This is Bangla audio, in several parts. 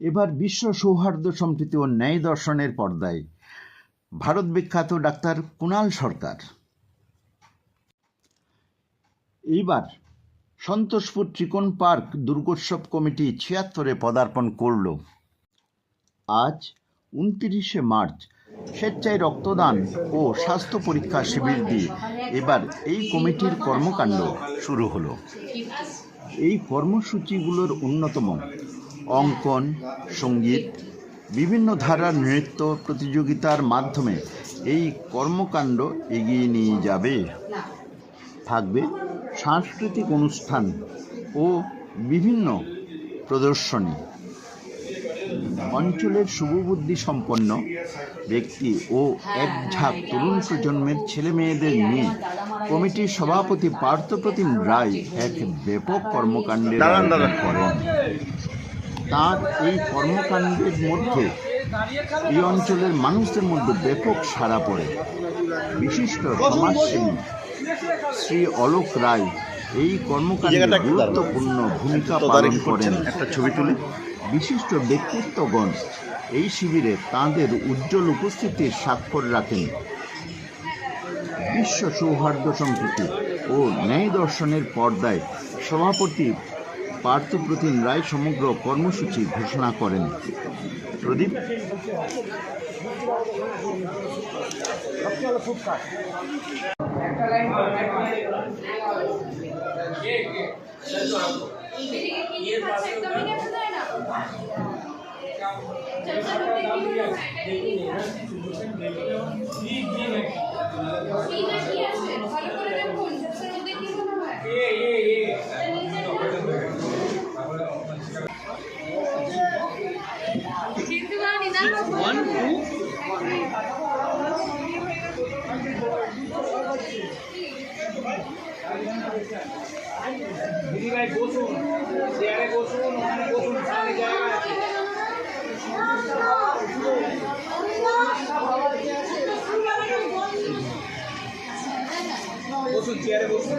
এবার বিশ্ব সৌহার্দ্য সম্প্রীতি ও ন্যায় দর্শনের পর্দায়। ভারত বিখ্যাত ডাক্তার কুণাল সরকার। এইবার সন্তোষপুর ত্রিকোণ পার্ক দুর্গোৎসব কমিটি ছিয়াত্তরে পদার্পণ করল। আজ উনতিরিশে মার্চ, স্বেচ্ছায় রক্তদান ও স্বাস্থ্য পরীক্ষা শিবির দিয়ে এবার এই কমিটির কর্মকাণ্ড শুরু হলো। এই কর্মসূচিগুলোর অন্যতম অঙ্কন সংগীত বিভিন্ন ধারার নৃত্য প্রতিযোগিতার মাধ্যমে এই কর্মকাণ্ড এগিয়ে নিয়ে যাবে। থাকবে সাংস্কৃতিক অনুষ্ঠান ও বিভিন্ন প্রদর্শনী। অঞ্চলের শুভবুদ্ধি সম্পন্ন ব্যক্তি ও এক ঝাঁক তরুণ প্রজন্মের ছেলে মেয়েদের নিয়ে কমিটির সভাপতি পার্থপ্রতিম রায় এক ব্যাপক কর্মকাণ্ডের করেন। তার এই কর্মকাণ্ডের মধ্যে এই অঞ্চলের মানুষদের মধ্যে ব্যাপক সাড়া পড়ে। বিশিষ্ট সমাজসেবী শ্রী অলোক রায় এই কর্মকাণ্ডে গুরুত্বপূর্ণ ভূমিকা পালন করেন। একটা ছবি তুলে। বিশিষ্ট ব্যক্তিত্বগণ এই শিবিরে তাঁদের উজ্জ্বল উপস্থিতির স্বাক্ষর রাখেন। বিশ্ব সৌহার্দ্য সম্প্রীতি ও ন্যায় দর্শনের পর্দায় সভাপতি পার্থপ্রতিম রায় সমগ্র কর্মসূচি ঘোষণা করেন। প্রদীপ। দিদি ভাই বসুন। চেয়ারে বসুন ওখানে বসুন সামনে জায়গা আছে বসুন চেয়ারে বসুন।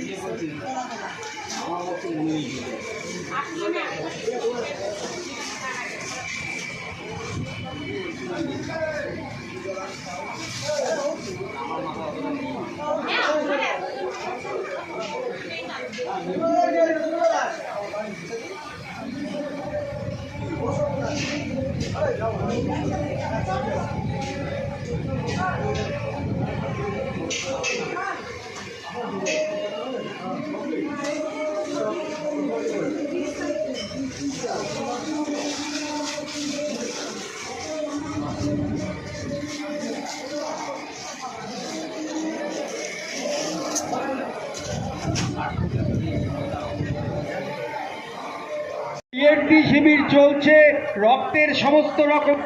বিএনপি চলছে রক্তের সমস্ত রকম।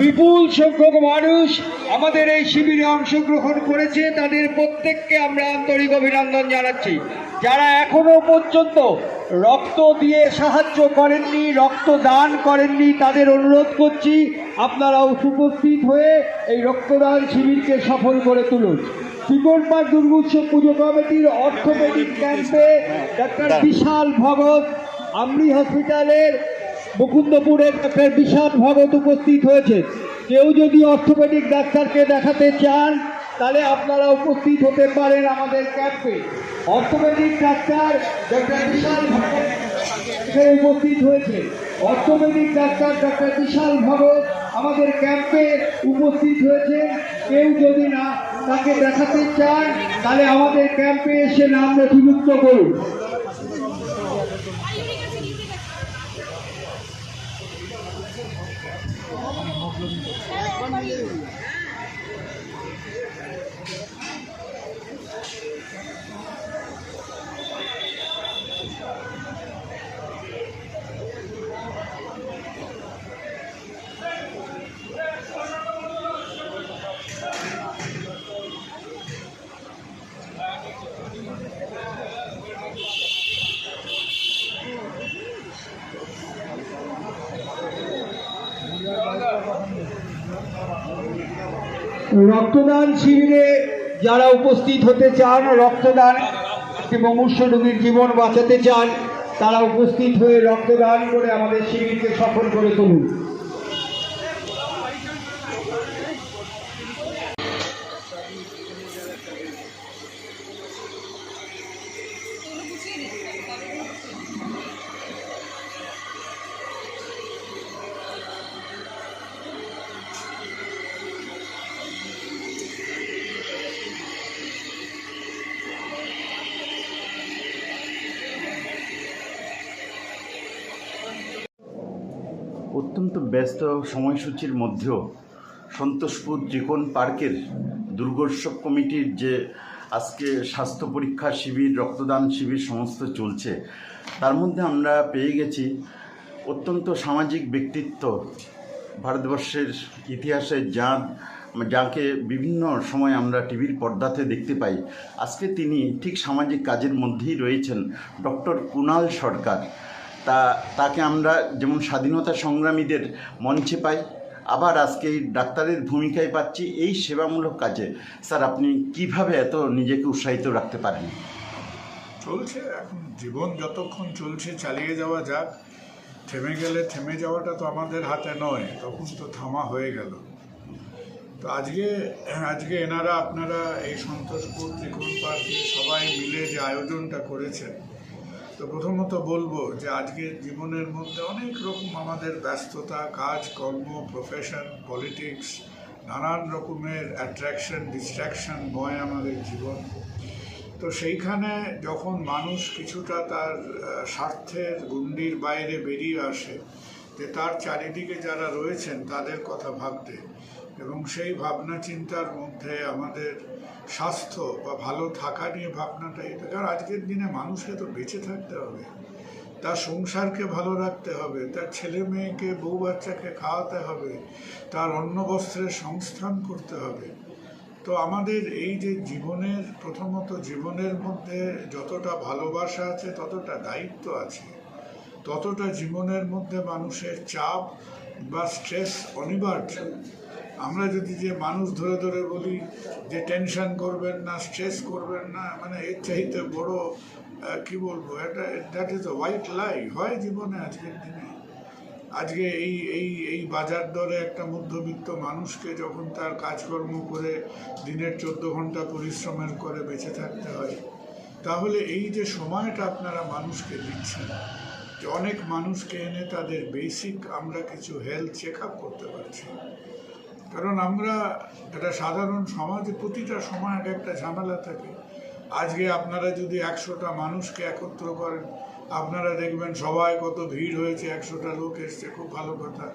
বিপুল সংখ্যক মানুষ আমাদের এই শিবিরে অংশগ্রহণ করেছে তাদের প্রত্যেককে আমরা আন্তরিক অভিনন্দন জানাচ্ছি। যারা এখনও পর্যন্ত রক্ত দিয়ে সাহায্য করেননি রক্ত দান করেননি তাদের অনুরোধ করছি আপনারাও উপস্থিত হয়ে এই রক্তদান শিবিরকে সফল করে তুলুন। শ্রীকোটপাড় দুর্গোৎসব পুজো কমিটির অর্থোপেডিক ক্যাম্পে ডাক্তার বিশাল ভগত আমরি হসপিটালের মুকুন্দপুরের ডাক্তার বিশাল ভগত উপস্থিত হয়েছে কেউ যদি অর্থোপেডিক ডাক্তারকে দেখাতে চান, তাহলে আপনারা উপস্থিত হতে পারেন আমাদের ক্যাম্পে। Orthopaedic doctor doctor Bishal Bhagat উপস্থিত হয়েছে orthopaedic doctor doctor Bishal Bhagat আমাদের ক্যাম্পে উপস্থিত হয়েছে কেউ যদি না তাকে দেখাতে চান, তাহলে আমাদের ক্যাম্পে এসে নাম নথিভুক্ত করুন। রক্তদান শিবিরে যারা উপস্থিত হতে চান, রক্তদান মুমূর্ষ রোগীর জীবন বাঁচাতে চান, তারা উপস্থিত হয়ে রক্তদান করে আমাদের শিবিরকে সফল করে তুলুন। অত্যন্ত ব্যস্ত সময়সূচির মধ্যেও সন্তোষপুর ত্রিকোণ পার্কের দুর্গোৎসব কমিটির যে আজকে স্বাস্থ্য পরীক্ষা শিবির, রক্তদান শিবির সমস্ত চলছে, তার মধ্যে আমরা পেয়ে গেছি অত্যন্ত সামাজিক ব্যক্তিত্ব, ভারতবর্ষের ইতিহাসে যার যাকে বিভিন্ন সময় আমরা টিভির পর্দাতে দেখতে পাই। আজকে তিনি ঠিক সামাজিক কাজের মধ্যেই রয়েছেন, ডক্টর কুণাল সরকার। তা, তাকে আমরা যেমন স্বাধীনতা সংগ্রামীদের মঞ্চে পাই, আবার আজকে এই ডাক্তারের ভূমিকায় পাচ্ছি এই সেবামূলক কাজে। স্যার, আপনি কীভাবে এত নিজেকে উৎসাহিত রাখতে পারেন? চলছে, এখন জীবন যতক্ষণ চলছে চালিয়ে যাওয়া যাক, থেমে গেলে থেমে যাওয়াটা তো আমাদের হাতে নয়, তখন তো থামা হয়ে গেল। তো আজকে আজকে এনারা, আপনারা এই সন্তোষপুর ত্রিকোণ পার্কে সবাই মিলে যে আয়োজনটা করেছেন তো প্রথমত বলব যে আজকে জীবনের মধ্যে অনেক রকম আমাদের ব্যস্ততা কাজ কর্ম প্রফেশন পলিটিক্স নানান রকমের অ্যাট্রাকশন ডিস্ট্রাকশন বয় আমাদের জীবন। তো সেইখানে যখন মানুষ কিছুটা তার স্বার্থের গুন্ডির বাইরে বেরিয়ে আসে, যে তার চারিদিকে যারা রয়েছেন তাদের কথা ভাবতে এবং সেই ভাবনা চিন্তার মধ্যে আমাদের স্বাস্থ্য বা ভালো থাকা নিয়ে ভাবনাটাই কারণ আজকের দিনে মানুষকে তো বেঁচে থাকতে হবে, তার সংসারকে ভালো রাখতে হবে, তার ছেলে মেয়েকে, বউ বাচ্চাকে খাওয়াতে হবে, তার অন্ন বস্ত্রের সংস্থান করতে হবে। তো আমাদের এই যে জীবনের, প্রথমত জীবনের মধ্যে যতটা ভালোবাসা আছে, ততটা দায়িত্ব আছে, ততটা জীবনের মধ্যে মানুষের চাপ বা স্ট্রেস অনিবার্য। আমরা যদি যে মানুষ ধরে ধরে বলি যে টেনশন করবেন না স্ট্রেস করবেন না মানে এর চাইতে বড় কি বলব, এটা দ্যাট ইজ হোয়াইট লাই হয় জীবনে আজকের দিনে। আজকে এই এই এই বাজার দরে একটা মধ্যবিত্ত মানুষকে যখন তার কাজকর্ম করে দিনের চোদ্দ ঘণ্টা পরিশ্রমের করে বেঁচে থাকতে হয়, তাহলে এই যে সময়টা আপনারা মানুষকে দিচ্ছেন, যে অনেক মানুষকে এনে তাদের বেসিক আমরা কিছু হেলথ চেক আপ করতে পারছি। কারণ আমরা একটা সাধারণ সমাজে প্রতিটা সময় এক একটা ঝামেলা থাকে। আজকে আপনারা যদি একশোটা মানুষকে একত্র করেন, আপনারা দেখবেন সবাই কত ভিড় হয়েছে, একশোটা লোক এসছে, খুব ভালো কথা।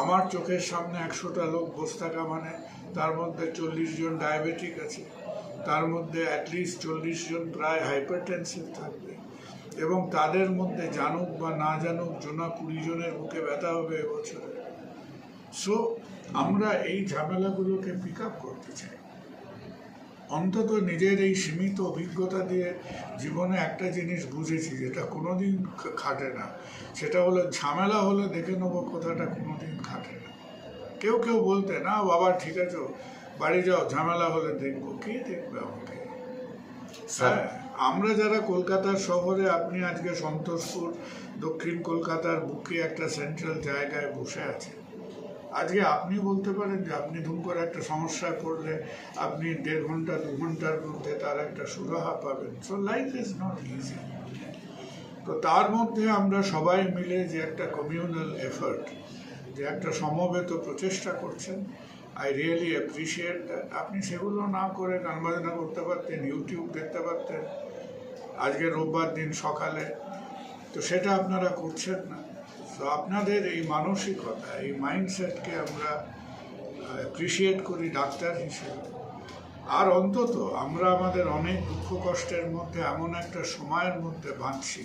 আমার চোখের সামনে একশোটা লোক বসে থাকা মানে তার মধ্যে চল্লিশ জন ডায়াবেটিক আছে, তার মধ্যে অ্যাটলিস্ট চল্লিশ জন প্রায় হাইপারটেনসিভ থাকবে এবং তাদের মধ্যে জানুক বা না জানুক জোনা কুড়ি জনের বুকে ব্যথা হবে এবছরে। সো আমরা এই ঝামেলাগুলোকে পিক আপ করতে চাই। অন্তত নিজের এই সীমিত অভিজ্ঞতা দিয়ে জীবনে একটা জিনিস বুঝেছি যেটা কোনোদিন খাটে না। সেটা হলো ঝামেলা হলে দেখে নেব কথাটা কোনোদিন খাটে না। কেউ কেউ বলতে না বাবা ঠিক আছে বাড়ি যাও ঝামেলা হলে দেখব। কে দেখবে আমাকে? স্যার হ্যাঁ, আমরা যারা কলকাতার শহরে আপনি আজকে সন্তোষপুর দক্ষিণ কলকাতার বুকে একটা সেন্ট্রাল জায়গায় বসে আছেন আজকে আপনি বলতে পারেন যে আপনি ধুম করে একটা সমস্যায় পড়লে আপনি দেড় ঘণ্টা, দু ঘণ্টার মধ্যে তার একটা সুরাহা পাবেন। So life is not easy তো তার মধ্যে আমরা সবাই মিলে যে একটা কমিউনাল এফার্ট যে একটা সমবেত প্রচেষ্টা করছেন আই রিয়েলি অ্যাপ্রিসিয়েট দ্যাট আপনি সেগুলো না করে গান বাজনা করতে পারতেন ইউটিউব দেখতে পারতেন। আজকে রোববার দিন সকালে। তো সেটা আপনারা করছেন না। তো আপনাদের এই মানসিকতা, এই মাইন্ডসেটকে আমরা অ্যাপ্রিসিয়েট করি ডাক্তার হিসেবে। আর অন্তত আমরা আমাদের অনেক দুঃখ কষ্টের মধ্যে এমন একটা সময়ের মধ্যে বাঁচছি।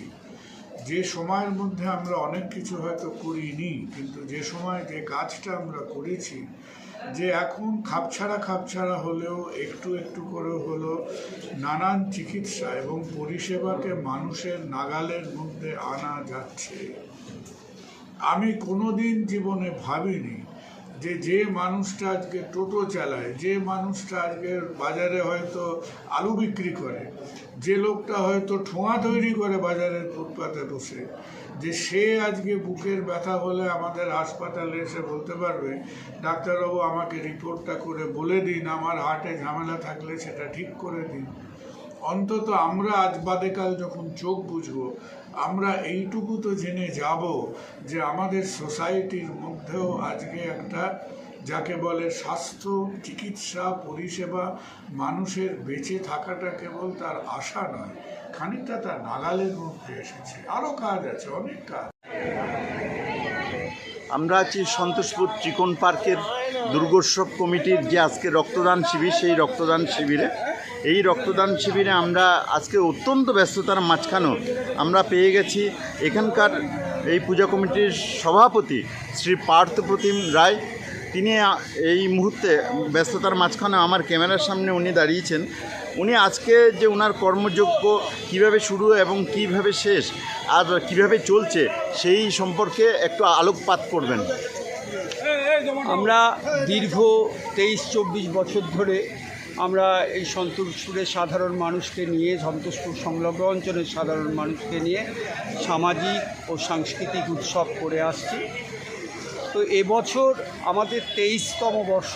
যে সময়ের মধ্যে আমরা অনেক কিছু হয়তো করিনি, কিন্তু যে সময় যে কাজটা আমরা করেছি, যে এখন খাপছাড়া খাপছাড়া হলেও, একটু একটু করে হলো, নানান চিকিৎসা এবং পরিষেবাকে মানুষের নাগালের মধ্যে আনা যাচ্ছে। আমি কোনোদিন জীবনে ভাবিনি যে যে মানুষটা আজকে টোটো চালায়, যে মানুষটা আজকে বাজারে হয়তো আলু বিক্রি করে, যে লোকটা হয়তো ঠোঁয়া তৈরি করে বাজারের ফুটপাতে বসে, যে সে আজকে বুকের ব্যথা হলে আমাদের হাসপাতালে এসে বলতে পারবে, ডাক্তারবাবু আমাকে রিপোর্টটা করে বলে দিন, আমার হার্টে ঝামেলা থাকলে সেটা ঠিক করে দিন। অন্তত আমরা আজ বাদেকাল যখন চোখ বুঝব, আমরা এইটুকু তো জেনে যাব যে আমাদের সোসাইটির মধ্যেও আজকে একটা যাকে বলে স্বাস্থ্য, চিকিৎসা, পরিষেবা, মানুষের বেঁচে থাকাটা কেবল তার আশা নয়, খানিকটা তার নাগালের মধ্যে এসেছে। আরও কাজ আছে, অনেক কাজ। আমরা আছি সন্তোষপুর ত্রিকোণ পার্কের দুর্গোৎসব কমিটির যে আজকে রক্তদান শিবির, সেই রক্তদান শিবিরে। এই রক্তদান শিবিরে আমরা আজকে অত্যন্ত ব্যস্ততার মাঝখানেও আমরা পেয়ে গেছি। এখানকার এই পূজা কমিটির সভাপতি শ্রী পার্থপ্রতিম রায়। তিনি এই মুহূর্তে ব্যস্ততার মাঝখানে আমার ক্যামেরার সামনে উনি দাঁড়িয়েছেন। উনি আজকে যে ওনার কর্মযোগ্য কীভাবে শুরু এবং কীভাবে শেষ আর কীভাবে চলছে সেই সম্পর্কে একটু আলোকপাত করবেন। আমরা দীর্ঘ তেইশ চব্বিশ বছর ধরে আমরা এই সন্তোষপুরের সাধারণ মানুষকে নিয়ে, সন্তোষপুর সংলগ্ন অঞ্চলের সাধারণ মানুষকে নিয়ে সামাজিক ও সাংস্কৃতিক উৎসব করে আসছি। তো এবছর আমাদের তেইশতম বর্ষ,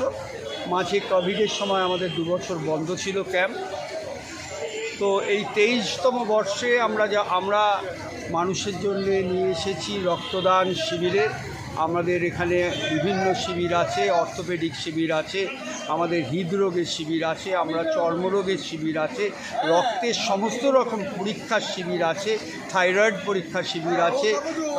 মাঝে কোভিডের সময় আমাদের দু বছর বন্ধ ছিল ক্যাম্প। তো এই তেইশতম বর্ষে আমরা যা, আমরা মানুষের জন্য নিয়ে এসেছি রক্তদান শিবিরে আমাদের এখানে বিভিন্ন শিবির আছে, অর্থোপেডিক শিবির আছে, আমাদের হৃদরোগের শিবির আছে, আমরা চর্মরোগের শিবির আছে, রক্তের সমস্ত রকম পরীক্ষার শিবির আছে, থাইরয়েড পরীক্ষার শিবির আছে,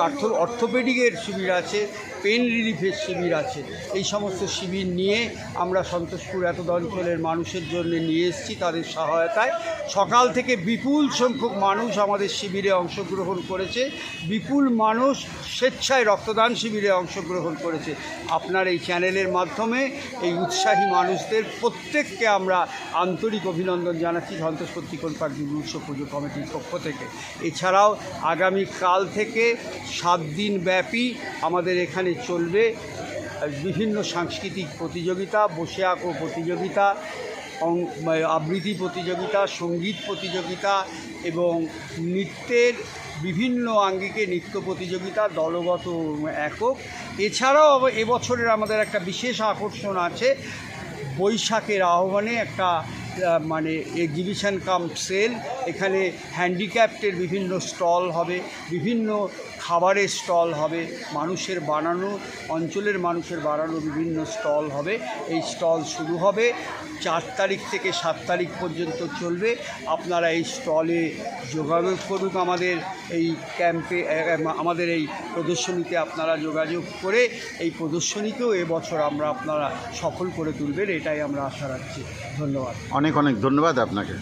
অর্থ অর্থোপেডিকের শিবির আছে, পেন রিলিফের শিবির আছে। এই সমস্ত শিবির নিয়ে আমরা সন্তোষপুর এতদ অঞ্চলের মানুষের জন্য নিয়ে এসেছি, তাদের সহায়তায়। সকাল থেকে বিপুল সংখ্যক মানুষ আমাদের শিবিরে অংশগ্রহণ করেছে। বিপুল মানুষ স্বেচ্ছায় রক্তদান শিবিরে অংশগ্রহণ করেছে। আপনার এই চ্যানেলের মাধ্যমে এই উৎসাহী মানুষদের প্রত্যেককে আমরা আন্তরিক অভিনন্দন জানাচ্ছি সন্তোষপুর ত্রিকোণ পার্ক উৎসব পুজো কমিটির পক্ষ থেকে। এছাড়াও আগামী কাল থেকে সাত দিন ব্যাপী আমাদের এখানে চলবে বিভিন্ন সাংস্কৃতিক প্রতিযোগিতা, বসে আঁকো প্রতিযোগিতা আবৃত্তি প্রতিযোগিতা, সংগীত প্রতিযোগিতা এবং নৃত্যের বিভিন্ন আঙ্গিকে নৃত্য প্রতিযোগিতা দলগত একক। এছাড়াও এবছরের আমাদের একটা বিশেষ আকর্ষণ আছে, বৈশাখের আহ্বানে একটা মানে এক্সিবিশন কাম সেল এখানে হ্যান্ডিক্যাপ্টের বিভিন্ন স্টল হবে, বিভিন্ন খাবারের স্টল হবে, মানুষের বানানো, অঞ্চলের মানুষের বানানো বিভিন্ন স্টল হবে। এই স্টল শুরু হবে, চার তারিখ থেকে সাত তারিখ পর্যন্ত চলবে। আপনারা এই স্টলে যোগাযোগ করুক আমাদের এই ক্যাম্পে আমাদের এই প্রদর্শনীতে আপনারা যোগাযোগ করে এই প্রদর্শনীকেও এবছর আমরা আপনারা সফল করে তুলবেন, এটাই আমরা আশা রাখছি। ধন্যবাদ। অনেক অনেক ধন্যবাদ আপনাকে।